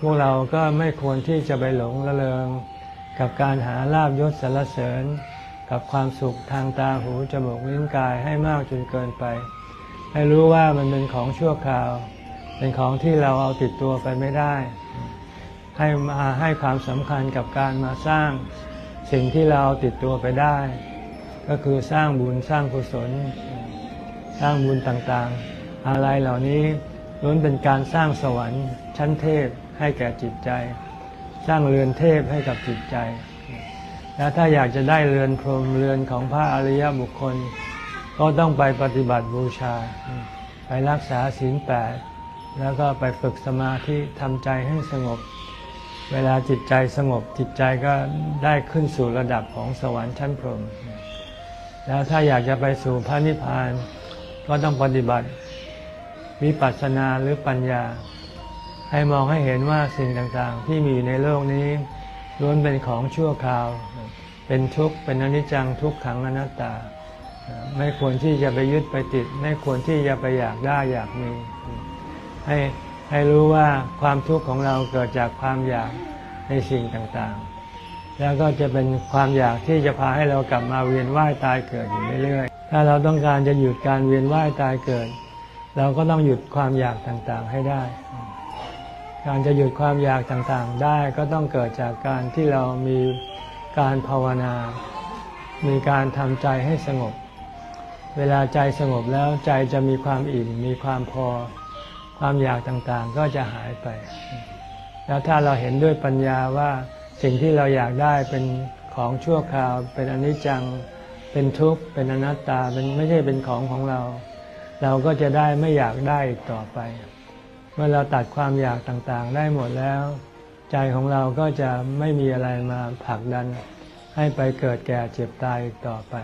พวกเราก็ไม่ควรที่จะไปหลงระเริง กับการหาลาบยศสรรเสริญ กับความสุขทางตาหูจมูกลิ้นกายให้มากจนเกินไป ให้รู้ว่ามันเป็นของชั่วคราว เป็นของที่เราเอาติดตัวไปไม่ได้ ให้มาให้ความสำคัญกับการมาสร้างสิ่งที่เราเอาติดตัวไปได้ ก็คือสร้างบุญสร้างกุศล สร้างบุญต่างๆ อะไรเหล่านี้ล้วนเป็นการสร้างสวรรค์ชั้นเทพ ให้แก่จิตใจ สร้างเรือนเทพให้กับจิตใจ แล้วถ้าอยากจะได้เรือนพรหมเรือนของพระอริยบุคคล ก็ต้องไปปฏิบัติบูชา ไปรักษาศีลแปดแล้วก็ไปฝึกสมาธิทำใจให้สงบ เวลาจิตใจสงบจิตใจก็ได้ขึ้นสู่ระดับของสวรรค์ชั้นพรหมแล้วถ้าอยากจะไปสู่พระนิพพาน ก็ต้องปฏิบัติวิปัสสนาหรือปัญญา ให้มองให้เห็นว่าสิ่งต่างๆ ที่มีอยู่ในโลกนี้ล้วนเป็นของชั่วคราว เป็นทุกข์เป็นอนิจจังทุกขังอนัตตา ไม่ควรที่จะไปยึดไปติด ไม่ควรที่จะไปอยากได้อยากมี ให้ให้รู้ว่าความทุกข์ของเราเกิดจากความอยากในสิ่งต่างๆ แล้วก็จะเป็นความอยากที่จะพาให้เรากลับมาเวียนว่ายตายเกิดอยู่เรื่อยๆ ถ้าเราต้องการจะหยุดการเวียนว่ายตายเกิด เราก็ต้องหยุดความอยากต่างๆให้ได้ การจะหยุดความอยากต่างๆ ได้ก็ต้องเกิดจากการที่เรามีการภาวนา มีการทำใจให้สงบ เวลาใจสงบแล้วใจจะมีความอิ่ม มีความพอ ความอยากต่างๆ ก็จะหายไป แล้วถ้าเราเห็นด้วยปัญญาว่าสิ่งที่เราอยากได้เป็นของชั่วคราว เป็นอนิจจัง เป็นทุกข์ เป็นอนัตตา เป็นไม่ใช่เป็นของของเรา เราก็จะได้ไม่อยากได้อีกต่อไป มื่อเราตัดความอยากต่างๆ ได้หมดแล้ว ใจของเราก็จะไม่มีอะไรมาผลักดัน ให้ไปเกิดแก่เจ็บตายอีกต่อไป